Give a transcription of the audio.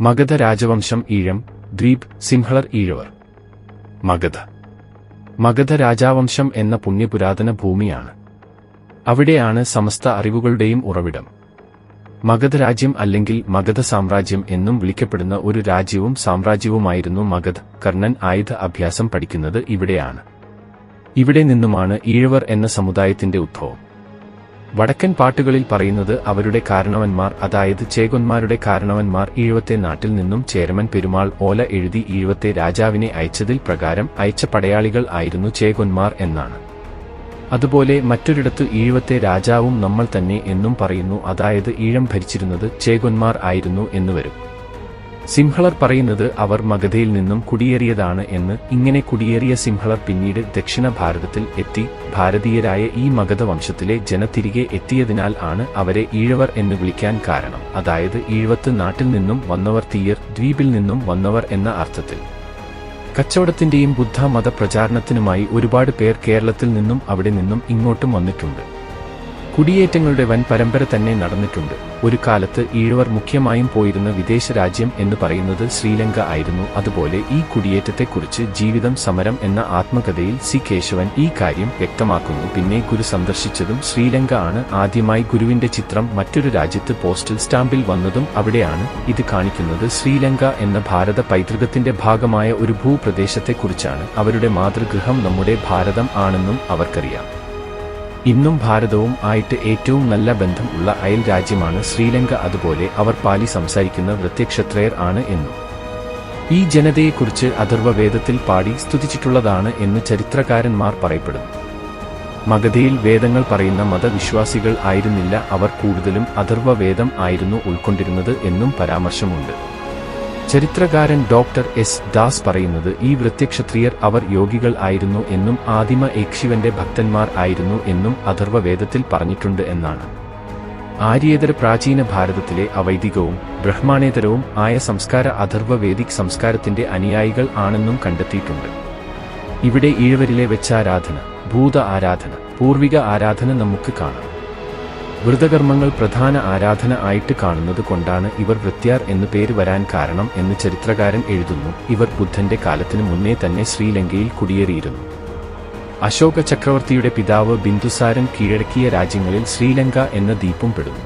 മഗധ രാജവംശം ഈഴം ദ്വീപ് സിംഹളർ ഈഴവർ. മഗധ. മഗധ രാജാവംശം എന്ന പുണ്യപുരാതന ഭൂമിയാണ്. അവിടെയാണ് സമസ്ത അറിവുകളുടെയും ഉറവിടം. മഗധ രാജ്യം അല്ലെങ്കിൽ മഗധ സാമ്രാജ്യം എന്നും വിളിക്കപ്പെടുന്ന ഒരു രാജ്യവും സാമ്രാജ്യവുമായിരുന്നു മഗധ. കർണൻ ആയുധ അഭ്യാസം പഠിക്കുന്നത് ഇവിടെയാണ്. ഇവിടെ നിന്നുമാണ് ഈഴവർ എന്ന സമുദായത്തിന്റെ ഉദ്ഭവം വടക്കൻ പാട്ടുകളിൽ പറയുന്നത് അവരുടെ കാരണവന്മാർ അതായത് ചേകൊന്മാരുടെ കാരണവന്മാർ ഈഴവത്തെ നാട്ടിൽ നിന്നും ചേരമൻ പെരുമാൾ ഓല എഴുതി ഈഴവത്തെ രാജാവിനെ അയച്ചതിൽ പ്രകാരം അയച്ച പടയാളികൾ ആയിരുന്നു ചേകൊന്മാർ എന്നാണ്. അതുപോലെ മറ്റൊരിടത്ത് ഈഴവത്തെ രാജാവും നമ്മൾ തന്നെ എന്നും പറയുന്നു അതായത് ഈഴം ഭരിച്ചിരുന്നത് ചേകൊന്മാർ ആയിരുന്നു എന്ന് വരും. സിംഹളർ പറയുന്നത് അവർ മഗധയിൽ നിന്നും കുടിയേറിയതാണ് എന്ന് ഇങ്ങനെ കുടിയേറിയ സിംഹളർ പിന്നീട് ദക്ഷിണ ഭാരതത്തിൽ എത്തി ഭാരതീയരായ ഈ മഗധ വംശത്തിലെ ജന തിരികെ എത്തിയതിനാൽ ആണ് അവരെ ഈഴവർ എന്ന് വിളിക്കാൻ കാരണം. അതായത് ഈഴവത്ത് നാട്ടിൽ നിന്നും വന്നവർ തീയർ ദ്വീപിൽ നിന്നും വന്നവർ എന്ന അർത്ഥത്തിൽ. കച്ചവടത്തിന്റെയും ബുദ്ധ മത പ്രചാരണത്തിനുമായി ഒരുപാട് പേർ കേരളത്തിൽ നിന്നും അവിടെ നിന്നും ഇങ്ങോട്ടും വന്നിട്ടുണ്ട്. കുടിയേറ്റങ്ങളുടെ വൻ പരമ്പര തന്നെ നടന്നിട്ടുണ്ട്. ഒരു കാലത്ത് ഈഴവർ മുഖ്യമായും പോയിരുന്ന വിദേശ രാജ്യം എന്ന് പറയുന്നത് ശ്രീലങ്ക ആയിരുന്നു. അതുപോലെ ഈ കുടിയേറ്റത്തെക്കുറിച്ച് ജീവിതം സമരം എന്ന ആത്മകഥയിൽ സി കേശവൻ ഈ കാര്യം വ്യക്തമാക്കുന്നു. പിന്നെ ഗുരു സന്ദർശിച്ചതും ശ്രീലങ്ക ആണ്. ആദ്യമായി ഗുരുവിന്റെ ചിത്രം മറ്റൊരു രാജ്യത്ത് പോസ്റ്റൽ സ്റ്റാമ്പിൽ വന്നതും അവിടെയാണ്. ഇത് കാണിക്കുന്നത് ശ്രീലങ്ക എന്ന ഭാരത പൈതൃകത്തിന്റെ ഭാഗമായ ഒരു ഭൂപ്രദേശത്തെക്കുറിച്ചാണ്. അവരുടെ മാതൃഗൃഹം നമ്മുടെ ഭാരതം ആണെന്നും അവർക്കറിയാം. ഇന്നും ഭാരതവും ആയിട്ട് ഏറ്റവും നല്ല ബന്ധം ഉള്ള അയൽ രാജ്യമാണ് ശ്രീലങ്ക. അതുപോലെ അവർ പാലി സംസാരിക്കുന്ന വൃത്യക്ഷത്രയർ ആണ് എന്നും. ഈ ജനതയെക്കുറിച്ച് അഥർവവേദത്തിൽ പാടി സ്തുതിച്ചിട്ടുള്ളതാണ് എന്ന് ചരിത്രകാരന്മാർ പറയപ്പെടുന്നു. മഗധയിൽ വേദങ്ങൾ പറയുന്ന മതവിശ്വാസികൾ ആയിരുന്നില്ല. അവർ കൂടുതലും അഥർവവേദം ആയിരുന്നു ഉൾക്കൊണ്ടിരുന്നത് എന്നും പരാമർശമുണ്ട്. ചരിത്രകാരൻ ഡോക്ടർ എസ് ദാസ് പറയുന്നത് ഈ വൃത്യക്ഷത്രിയർ അവർ യോഗികൾ ആയിരുന്നു എന്നും ആദിമ ഏക്ഷിവന്റെ ഭക്തന്മാർ ആയിരുന്നു എന്നും അഥർവവേദത്തിൽ പറഞ്ഞിട്ടുണ്ട് എന്നാണ്. ആര്യേതര പ്രാചീന ഭാരതത്തിലെ അവൈദികവും ബ്രഹ്മാണേതരവും ആയ സംസ്കാര അഥർവവേദിക് സംസ്കാരത്തിന്റെ അനുയായികൾ ആണെന്നും കണ്ടെത്തിയിട്ടുണ്ട്. ഇവിടെ ഈഴവരിലെ വെച്ചാരാധന ഭൂത ആരാധന പൂർവിക ആരാധന നമുക്ക് കാണാം. വ്രതകർമ്മങ്ങൾ പ്രധാന ആരാധന ആയിട്ട് കാണുന്നത് കൊണ്ടാണ് ഇവർ വൃത്യാർ എന്നു പേര് വരാൻ കാരണം എന്ന് ചരിത്രകാരൻ എഴുതുന്നു. ഇവർ ബുദ്ധന്റെ കാലത്തിനു മുന്നേ തന്നെ ശ്രീലങ്കയിൽ കുടിയേറിയിരുന്നു. അശോക ചക്രവർത്തിയുടെ പിതാവ് ബിന്ദുസാരൻ കീഴടക്കിയ രാജ്യങ്ങളിൽ ശ്രീലങ്ക എന്ന ദ്വീപും പെടുന്നു.